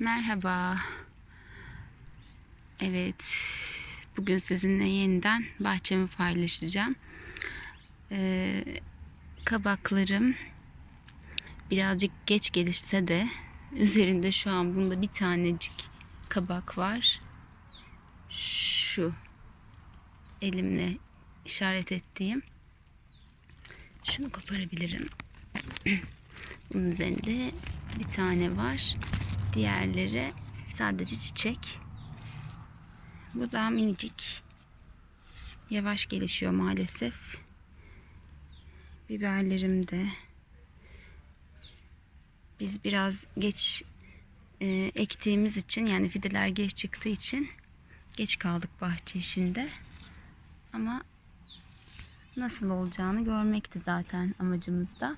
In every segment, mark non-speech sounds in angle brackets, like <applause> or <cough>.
Merhaba. Evet. Bugün sizinle yeniden bahçemi paylaşacağım. Ee, kabaklarım birazcık geç gelişse de <laughs> üzerinde şu an bunda bir tanecik kabak var. Şu elimle işaret ettiğim. Şunu koparabilirim. <clears throat> Bunun üzerinde bir tane var. Diğerleri sadece çiçek. Bu daha minicik. Yavaş gelişiyor maalesef. Biberlerim de biz biraz geç e, ektiğimiz için yani fideler geç çıktığı için geç kaldık bahçe işinde. Ama nasıl olacağını görmekti zaten amacımız da.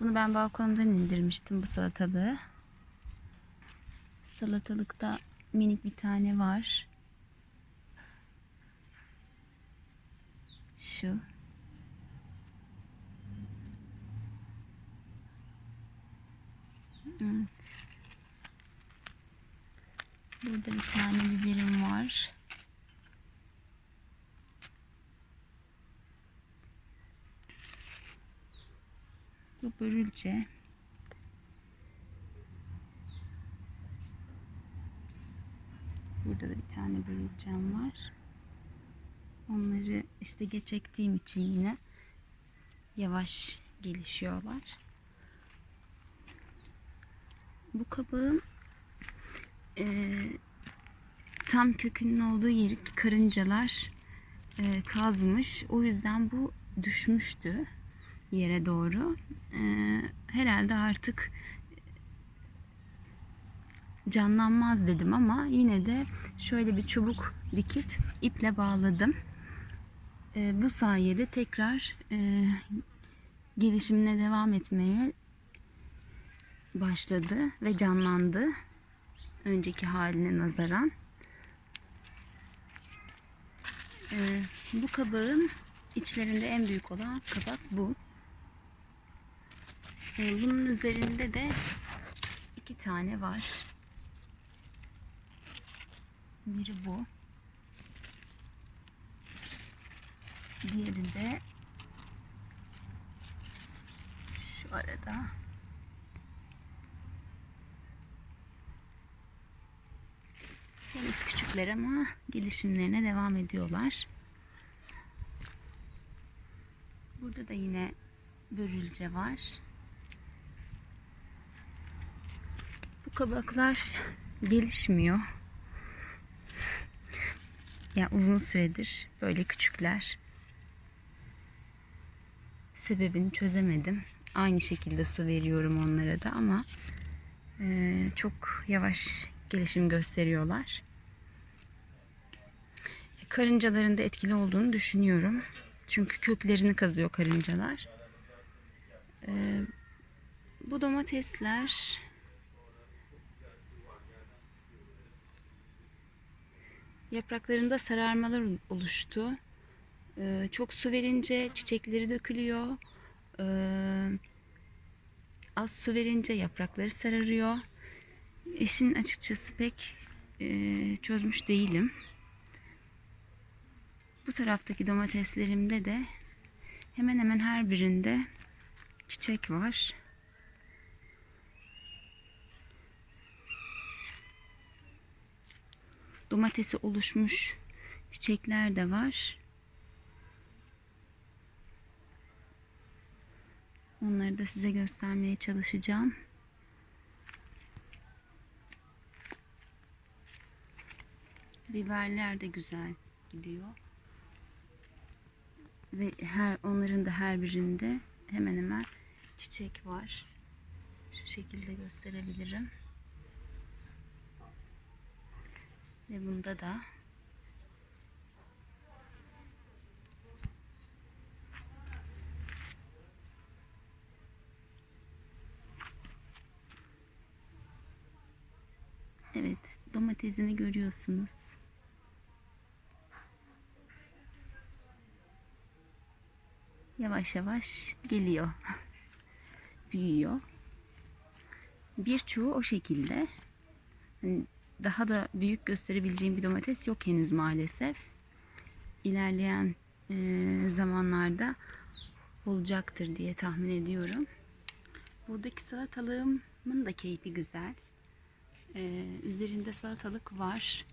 Bunu ben balkonumdan indirmiştim bu salatalığı. Salatalıkta minik bir tane var. Şu. Burada bir tane biberim var. Bu börülce. Burada da bir tane börülcem var. Onları işte geç ektiğim için yine yavaş gelişiyorlar. Bu kabağın eee, tam kökünün olduğu yeri karıncalar eee, kazmış. O yüzden bu düşmüştü yere doğru. Eee, herhalde artık canlanmaz dedim ama yine de şöyle bir çubuk dikip iple bağladım. Eee, bu sayede tekrar eee, gelişimine devam etmeye başladı ve canlandı. Önceki haline nazaran. Ee, bu kabağın içlerinde en büyük olan kabak bu. Ee, bunun üzerinde de iki tane var. Biri bu. Diğeri de şu arada. Henüz küçükler ama gelişimlerine devam ediyorlar. Burada da yine börülce var. Bu kabaklar gelişmiyor. Ya uzun süredir böyle küçükler. Sebebini çözemedim. Aynı şekilde su veriyorum onlara da ama eee, çok yavaş gelişim gösteriyorlar. Karıncaların da etkili olduğunu düşünüyorum. Çünkü köklerini kazıyor karıncalar. Ee, bu domatesler yapraklarında sararmalar oluştu. Ee, çok su verince çiçekleri dökülüyor. Ee, az su verince yaprakları sararıyor. İşin açıkçası pek e, çözmüş değilim. Bu taraftaki domateslerimde de hemen hemen her birinde çiçek var. Domatesi oluşmuş çiçekler de var. Onları da size göstermeye çalışacağım. Biberler de güzel gidiyor. Ve her onların da her birinde hemen hemen çiçek var. Şu şekilde gösterebilirim. Ve bunda da Evet, domatesimi görüyorsunuz. Yavaş yavaş geliyor. <laughs> Büyüyor. Birçoğu o şekilde. Hani daha da büyük gösterebileceğim bir domates yok henüz maalesef. İlerleyen e, zamanlarda olacaktır diye tahmin ediyorum. Buradaki salatalığımın da keyfi güzel. E, üzerinde salatalık var.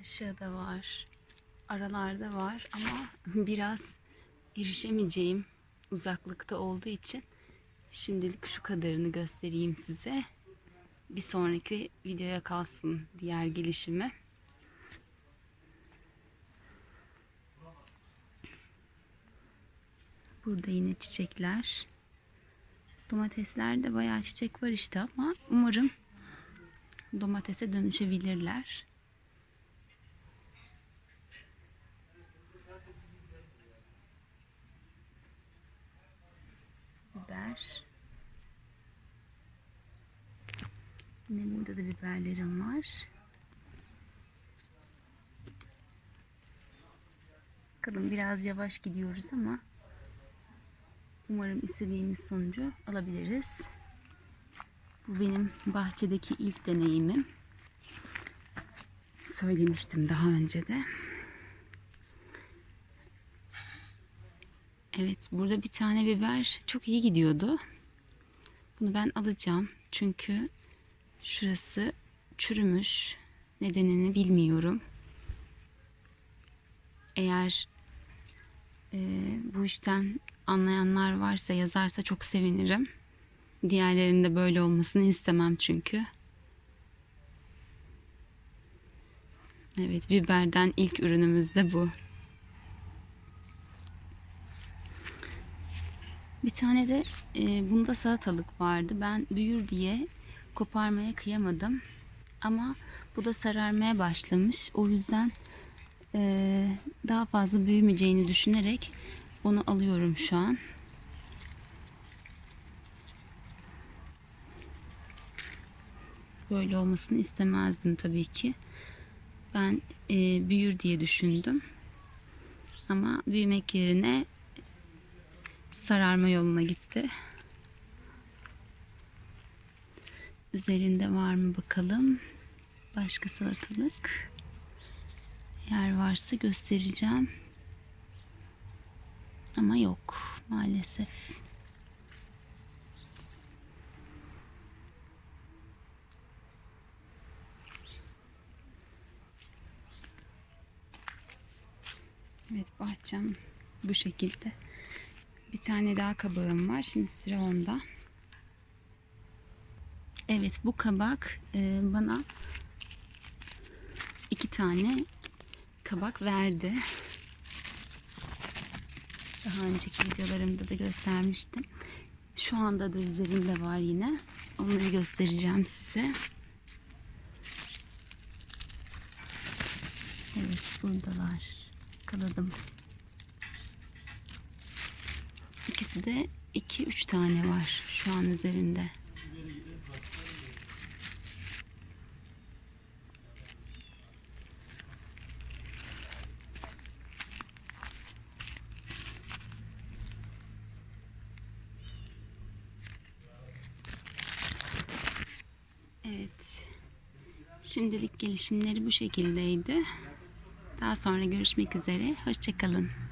Aşağıda var. Aralarda var ama <laughs> biraz erişemeyeceğim uzaklıkta olduğu için şimdilik şu kadarını göstereyim size. Bir sonraki videoya kalsın diğer gelişimi. Burada yine çiçekler. Domateslerde bayağı çiçek var işte ama umarım domatese dönüşebilirler. Biber. Yine burada da biberlerim var. Bakalım biraz yavaş gidiyoruz ama umarım istediğimiz sonucu alabiliriz. Bu benim bahçedeki ilk deneyimim. Söylemiştim daha önce de. Evet burada bir tane biber çok iyi gidiyordu. Bunu ben alacağım. Çünkü şurası çürümüş. Nedenini bilmiyorum. Eğer e, bu işten anlayanlar varsa yazarsa çok sevinirim. Diğerlerinde böyle olmasını istemem çünkü. Evet biberden ilk ürünümüz de bu. Bir tane de e, bunda salatalık vardı. Ben büyür diye koparmaya kıyamadım. Ama bu da sararmaya başlamış. O yüzden e, daha fazla büyümeyeceğini düşünerek onu alıyorum şu an. Böyle olmasını istemezdim tabii ki. Ben e, büyür diye düşündüm. Ama büyümek yerine sararma yoluna gitti. Üzerinde var mı bakalım. Başka salatalık. Eğer varsa göstereceğim. Ama yok maalesef. Evet bahçem bu şekilde. Bir tane daha kabağım var. Şimdi sıra onda. Evet bu kabak e, bana iki tane kabak verdi. Daha önceki videolarımda da göstermiştim. Şu anda da üzerinde var yine. Onları göstereceğim size. Evet buradalar. Kaladım. İkisi de 2-3 tane var şu an üzerinde. Evet. Şimdilik gelişimleri bu şekildeydi. Daha sonra görüşmek üzere. Hoşçakalın.